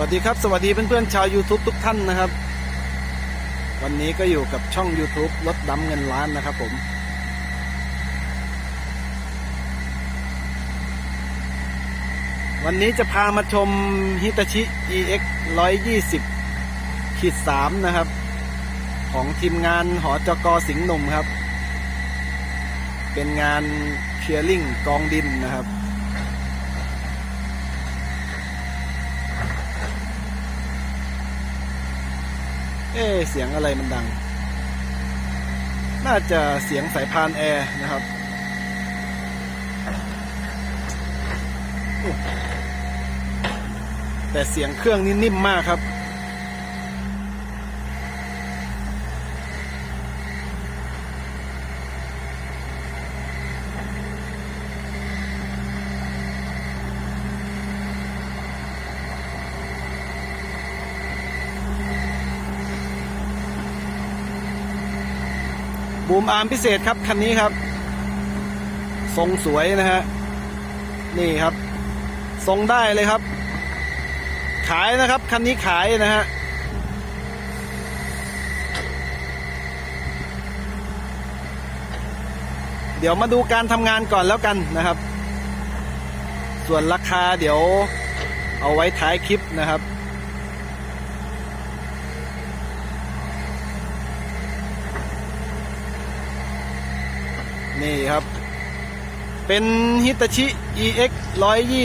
วัสดีครับสวัสดีเพื่อนๆชาว YouTube ทุกท่านนะครับ วันนี้ก็อยู่กับช่อง YouTube รถดำเงินล้านนะครับผม วันนี้จะพามาชมฮิตาชิ EX 120ขีด3นะครับ ของทีมงานหอจกสิงห์หนุ่มครับ เป็นงานเคลียร์ลิงกองดินนะครับ เอ๊เสียงอะไรมันดัง น่าจะเสียงสายพานแอร์นะครับแต่เสียงเครื่องนี่นิ่มมากครับ บูมอาร์มพิเศษครับคันนี้ครับ ทรงสวยนะฮะนี่ครับ ทรงได้เลยครับ ขายนะครับคันนี้ขายนะฮะเดี๋ยวมาดูการทำงานก่อนแล้วกันนะครับ ส่วนราคาเดี๋ยวเอาไว้ท้ายคลิปนะครับ นี่ครับ เป็นฮิตาชิ EX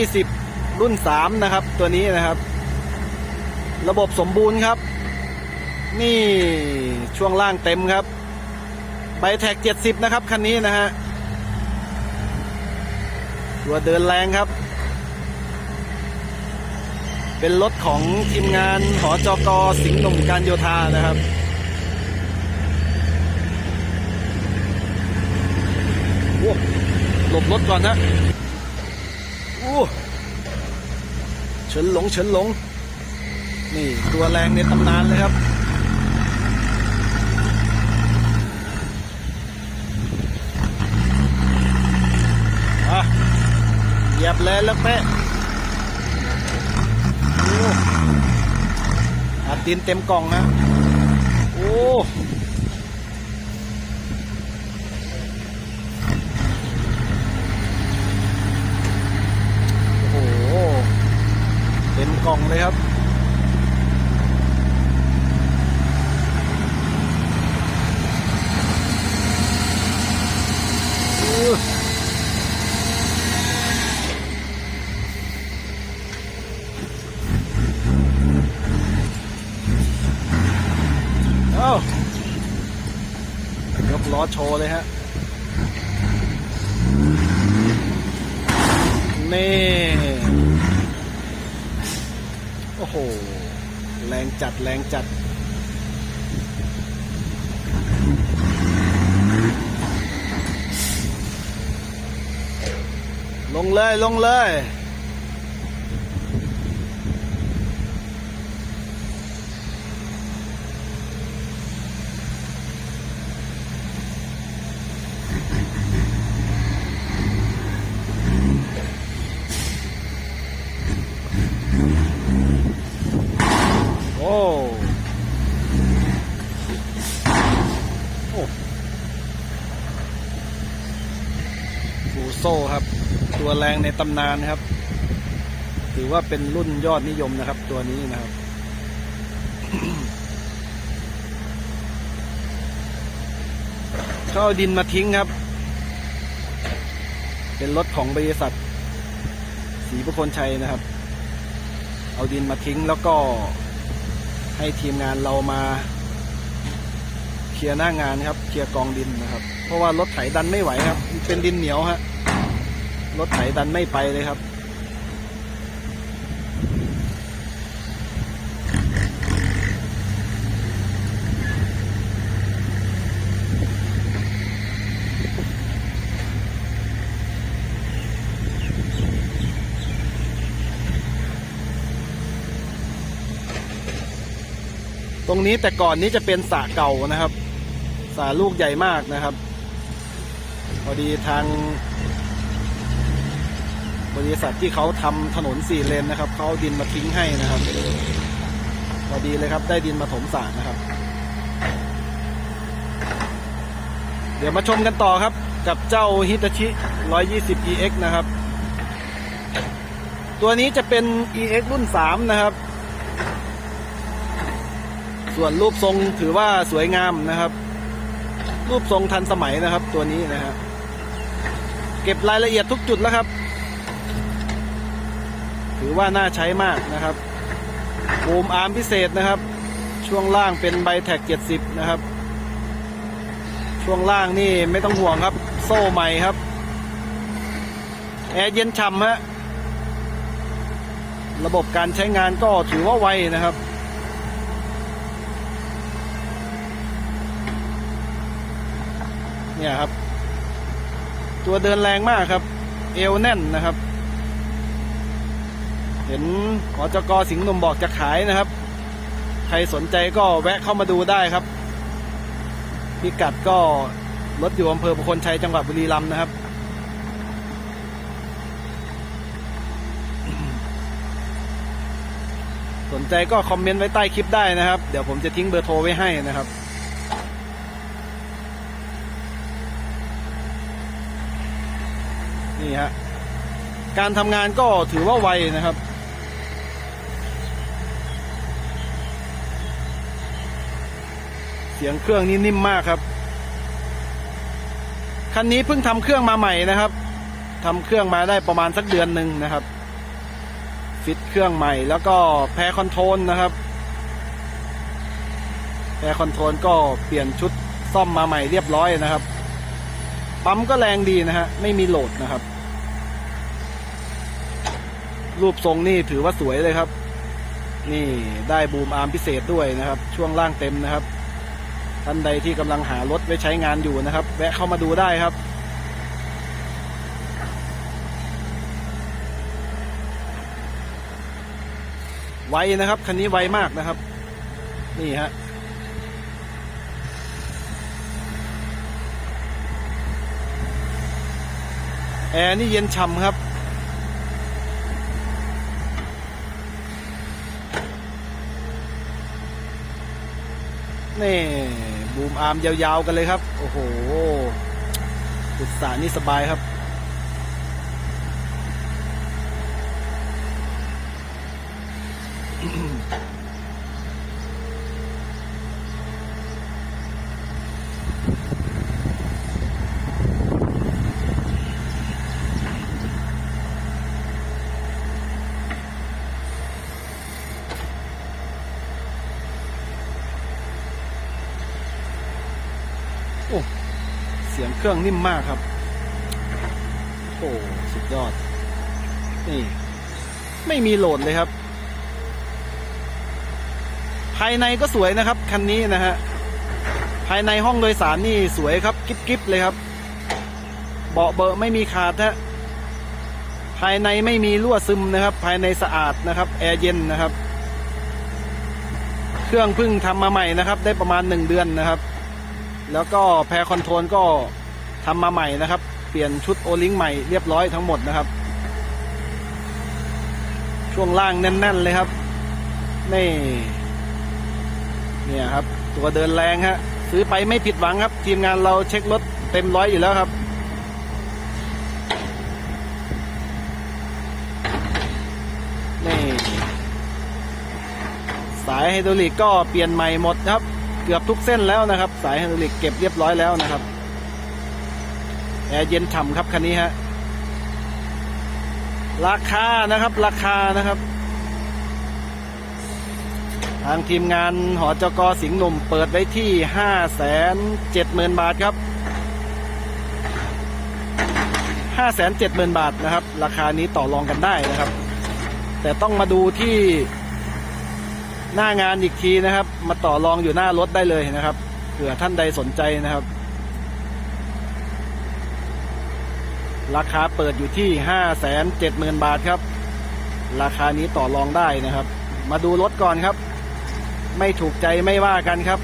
120 รุ่น 3 นะครับ ตัวนี้นะครับ ระบบสมบูรณ์ครับ นี่ช่วงล่างเต็มครับใบแท็ก 70 นะครับ คันนี้นะฮะ ตัวเดินแรงครับ เป็นรถของทีมงานหอจกสิงห์หนุ่มการโยธานะครับ โอ้ หลบรถก่อนนะโอ้เฉินหลงเฉินหลง นี่ตัวแรงในตำนานเลยครับอะเหยียบเลยแล้วแปะโอ้อัดดินเต็มกล่องนะโอ้ โอ้โห เต็มกล่องเลยครับ อื้อเอ้ายก ล้อโชว์เลยฮะ นี่ โอ้โห แรงจัดแรงจัดลงเลย ลงเลย โอ้ โอ้ฟูโซ่ครับ ตัวแรงในตำนานครับ ถือว่าเป็นรุ่นยอดนิยมนะครับ ตัวนี้นะครับเขาเอาดินมาทิ้งครับ เป็นรถของบริษัทศรีประคนชัยนะครับ เอาดินมาทิ้งแล้วก็ให้ทีมงานเรามาเคลียร์หน้างานครับ เคลียร์กองดินนะครับ เพราะว่ารถไถดันไม่ไหวครับ เป็นดินเหนียวฮะ รถไถดันไม่ไปเลยครับ ตรงนี้แต่ก่อนนี้จะเป็นสระเก่านะครับสระลูกใหญ่มากนะครับ พอดีทาง บริษัทที่เขาทำถนนสี่เลนนะครับเขาดินมาทิ้งให้นะครับพอดีเลยครับ ได้ดินมาถมสารนะครับ เดี๋ยวมาชมกันต่อครับ กับเจ้าฮิตาชิ 120 EX นะครับ ตัวนี้จะเป็น EX รุ่น 3 นะครับ ส่วนรูปทรงถือว่าสวยงามนะครับ รูปทรงทันสมัยนะครับ ตัวนี้นะฮะเก็บรายละเอียดทุกจุดแล้วครับ ถือว่าน่าใช้มากนะครับบูมอาร์มพิเศษนะครับ ช่วงล่างเป็นไบแท็ก70 นะครับ ช่วงล่างนี่ไม่ต้องห่วงครับ โซ่ใหม่ครับ แอร์เย็นฉ่ำฮะระบบการใช้งานก็ถือว่าไวนะครับ เนี่ยครับ ตัวเดินแรงมากครับ เอวแน่นนะครับ เห็นหอจกสิงห์นมบอกจะขายนะครับ ใครสนใจก็แวะเข้ามาดูได้ครับ พิกัดก็รถอยู่อำเภอประคนชัยจังหวัดบุรีรัมย์นะครับสนใจก็คอมเมนต์ไว้ใต้คลิปได้นะครับ เดี๋ยวผมจะทิ้งเบอร์โทรไว้ให้นะครับ นี่ฮะ การทำงานก็ถือว่าไวนะครับ เสียงเครื่องนี่นิ่มมากครับ คันนี้เพิ่งทำเครื่องมาใหม่นะครับทำเครื่องมาได้ประมาณสักเดือนหนึ่งนะครับ ฟิตเครื่องใหม่แล้วก็แพรคอนโทรลนะครับ แพรคอนโทรลก็เปลี่ยนชุดซ่อมมาใหม่เรียบร้อยนะครับ ปั๊มก็แรงดีนะฮะไม่มีโหลดนะครับ รูปทรงนี่ถือว่าสวยเลยครับ นี่ได้บูมอาร์มพิเศษด้วยนะครับ ช่วงล่างเต็มนะครับ ท่านใดที่กำลังหารถไว้ใช้งานอยู่นะครับ แวะเข้ามาดูได้ครับ ไวนะครับ คันนี้ไวมากนะครับ นี่ฮะแอร์นี่เย็นฉ่ำครับ นี่ บูมอาร์มยาวๆกันเลยครับ โอ้โหอุตสาหนี่สบายครับ โอ้เสียงเครื่องนิ่มมากครับโอ้สุดยอด นี่ ไม่มีโหลดเลยครับ ภายในก็สวยนะครับ คันนี้นะฮะ ภายในห้องโดยสารนี่สวยครับ กิ๊บกิ๊บเลยครับ เบาะเบอะไม่มีขาดฮะ ภายในไม่มีรั่วซึมนะครับ ภายในสะอาดนะครับ แอร์เย็นนะครับ เครื่องพิ่งทำมาใหม่นะครับ ได้ประมาณหนึ่งเดือนนะครับ แล้วก็แพรคอนโทรลก็ทำมาใหม่นะครับ เปลี่ยนชุดโอลิงใหม่เรียบร้อยทั้งหมดนะครับ ช่วงล่างแน่น ๆ เลยครับ นี่ เนี่ยครับ ตัวเดินแรงฮะ ซื้อไปไม่ผิดหวังครับ ทีมงานเราเช็ครถเต็มร้อยอยู่แล้วครับนี่สายไฮดรอลิกก็เปลี่ยนใหม่หมดครับ กือบทุกเส้นแล้วนะครับ สายไฮดรอลิกเก็บเรียบร้อยแล้วนะครับแอร์เย็นฉ่ำครับคันนี้ฮะราคานะครับ ราคานะครับ ทางทีมงานหอจกสิงห์หนุ่มเปิดไว้ที่ห้าแสนเจ็ดหมื่นบาทครับห้าแสนเจ็ดหมื่นบาทนะครับ ราคานี้ต่อรองกันได้นะครับ แต่ต้องมาดูที่ หน้างานอีกทีนะครับ มาต่อรองอยู่หน้ารถได้เลยนะครับเผื่อท่านใดสนใจนะครับ ราคาเปิดอยู่ที่ห้าแสนเจ็ดหมื่นบาทครับ ราคานี้ต่อรองได้นะครับ มาดูรถก่อนครับ ไม่ถูกใจไม่ว่ากันครับ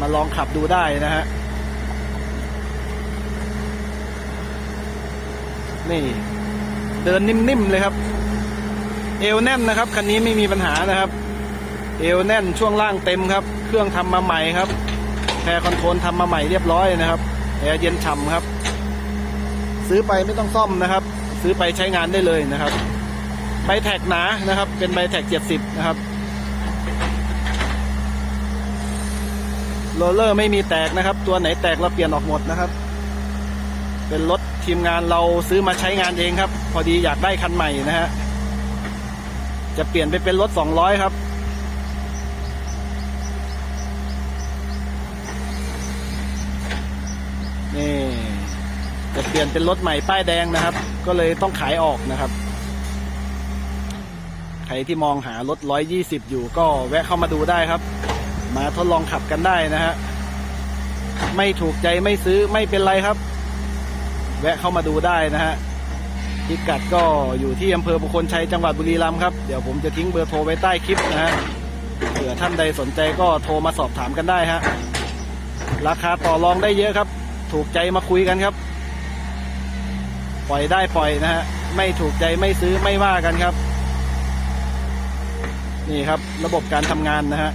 มาลองขับดูได้นะฮะนี่เดินนิ่มๆเลยครับ เอวแน่นนะครับ คันนี้ไม่มีปัญหานะครับ เอวแน่นช่วงล่างเต็มครับ เครื่องทำมาใหม่ครับแพรคอนโทรลทำมาใหม่เรียบร้อยนะครับแอร์เย็นฉ่ำครับ ซื้อไปไม่ต้องซ่อมนะครับ ซื้อไปใช้งานได้เลยนะครับใบแท็กหนานะครับ เป็นใบแท็ก70นะครับโรลเลอร์ไม่มีแตกนะครับ ตัวไหนแตกเราเปลี่ยนออกหมดนะครับ เป็นรถทีมงานเราซื้อมาใช้งานเองครับ พอดีอยากได้คันใหม่นะฮะจะเปลี่ยนไปเป็นรถ200ครับ นี่จะเปลี่ยนเป็นรถใหม่ป้ายแดงนะครับ ก็เลยต้องขายออกนะครับ ใครที่มองหารถ 120 อยู่ก็แวะเข้ามาดูได้ครับ มาทดลองขับกันได้นะฮะไม่ถูกใจไม่ซื้อไม่เป็นไรครับ แวะเข้ามาดูได้นะฮะพิกัดก็อยู่ที่อำเภอบุคคลชัยจังหวัดบุรีรัมย์ครับ เดี๋ยวผมจะทิ้งเบอร์โทรไว้ใต้คลิปนะฮะเผื่อท่านใดสนใจก็โทรมาสอบถามกันได้ฮะราคาต่อรองได้เยอะครับ ถูกใจมาคุยกันครับ ปล่อยได้ปล่อยนะฮะไม่ถูกใจไม่ซื้อไม่ว่ากันครับ นี่ครับ ระบบการทำงานนะฮะ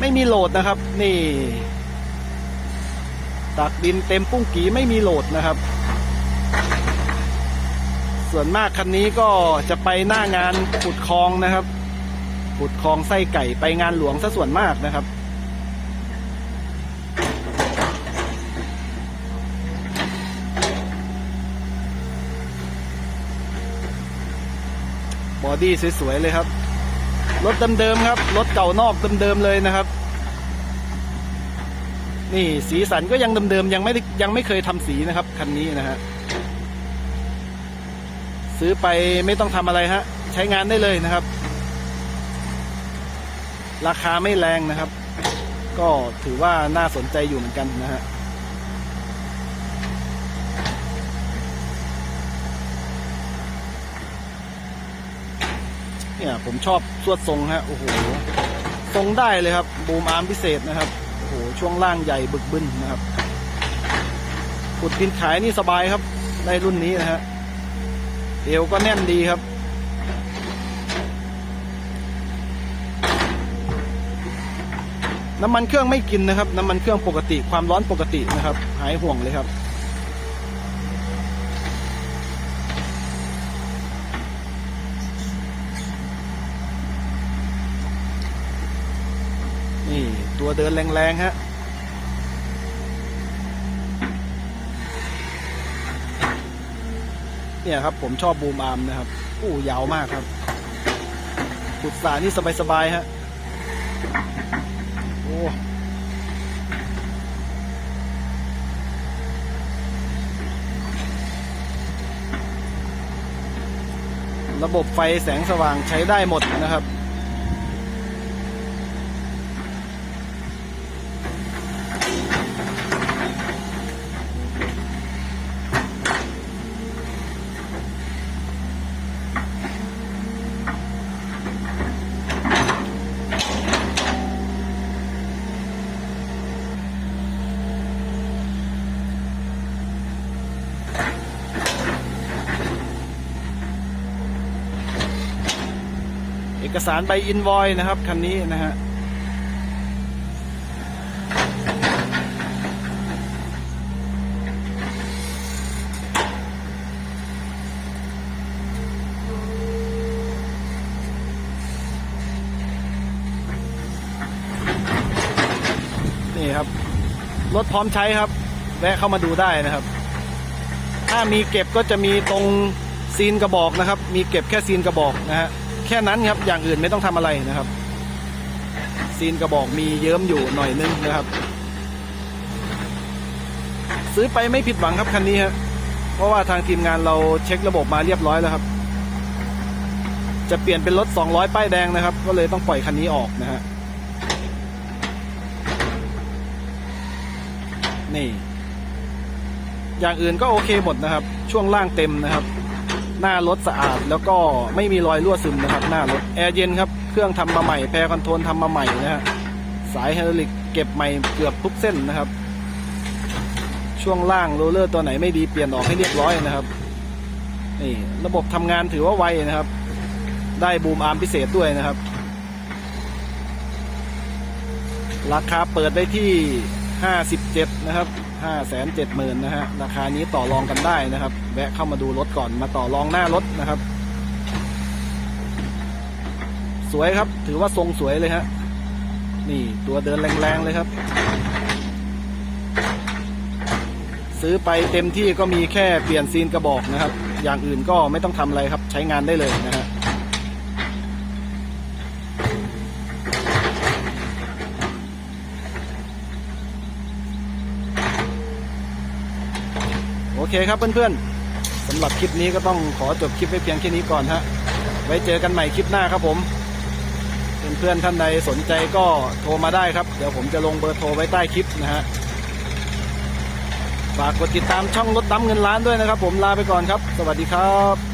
ไม่มีโหลดนะครับ นี่ตักดินเต็มปุ้งกีไม่มีโหลดนะครับ ส่วนมากคันนี้ก็จะไปหน้างานขุดคลองนะครับขุดคลองไส้ไก่ไปงานหลวงซะส่วนมากนะครับ อดี้สวยๆเลยครับ รถเดิมๆครับ รถเก่านอกเดิมๆเลยนะครับ นี่สีสันก็ยังเดิมๆยังไม่ยังไม่เคยทำสีนะครับคันนี้นะฮะซื้อไปไม่ต้องทำอะไรฮะ ใช้งานได้เลยนะครับ ราคาไม่แรงนะครับ ก็ถือว่าน่าสนใจอยู่เหมือนกันนะฮะ เนี่ย ผมชอบสวดทรงฮะโอ้โหทรงได้เลยครับ บูมอาร์มพิเศษนะครับโอ้โหช่วงล่างใหญ่บึกบึนนะครับขุดดินขายนี่สบายครับ ได้รุ่นนี้นะฮะเอวก็แน่นดีครับน้ำมันเครื่องไม่กินนะครับ น้ำมันเครื่องปกติความร้อนปกตินะครับ หายห่วงเลยครับ นี่ ตัวเดินแรงๆฮะเนี่ยครับผมชอบบูมอาร์มนะครับอู้ยาวมากครับบุษานี่สบายๆฮะโอ้ระบบไฟแสงสว่างใช้ได้หมดนะครับ อกสารใบอินวอยนะครับคันนี้นะฮะนี่ครับ รถพร้อมใช้ครับ แวะเข้ามาดูได้นะครับ ถ้ามีเก็บก็จะมีตรงซีนกระบอกนะครับ มีเก็บแค่ซีนกระบอกนะฮะ ค่นั้นครับ อย่างอื่นไม่ต้องทำอะไรนะครับ ซีนกระบอกมีเยิ้มอยู่หน่อยนึงนะครับ ซื้อไปไม่ผิดหวังครับคันนี้ฮะเพราะว่าทางทีมงานเราเช็คระบบมาเรียบร้อยแล้วครับ จะเปลี่ยนเป็นรถ 200 ป้ายแดงนะครับ ก็เลยต้องปล่อยคันนี้ออกนะฮะนี่ อย่างอื่นก็โอเคหมดนะครับ ช่วงล่างเต็มนะครับ หน้ารถสะอาด แล้วก็ไม่มีรอยรั่วซึมนะครับ หน้ารถแอร์เย็นครับเครื่องทำมาใหม่แพรคอนโทรลทำมาใหม่นะฮะสายไฮดรอลิกเก็บใหม่เกือบทุกเส้นนะครับ ช่วงล่างโรลเลอร์ตัวไหนไม่ดีเปลี่ยนออกให้เรียบร้อยนะครับนี่ระบบทำงานถือว่าไวนะครับ ได้บูมอาร์มพิเศษด้วยนะครับ ราคาเปิดได้ที่ 57 นะครับ 570,000นะฮะ ราคานี้ต่อรองกันได้นะครับ แวะเข้ามาดูรถก่อนมาต่อรองหน้ารถนะครับ สวยครับ ถือว่าทรงสวยเลยฮะ นี่ตัวเดินแรงๆเลยครับ ซื้อไปเต็มที่ก็มีแค่เปลี่ยนซีนกระบอกนะครับ อย่างอื่นก็ไม่ต้องทำอะไรครับ ใช้งานได้เลยนะฮะ เคครับเพื่อนๆสำหรับคลิปนี้ก็ต้องขอจบคลิปไว้เพียงแค่นี้ก่อนฮะไว้เจอกันใหม่คลิปหน้าครับผมเพื่อนๆท่านใดสนใจก็โทรมาได้ครับ เดี๋ยวผมจะลงเบอร์โทรไว้ใต้คลิปนะฮะฝากกดติดตามช่องรถดำเงินล้านด้วยนะครับ ผมลาไปก่อนครับ สวัสดีครับ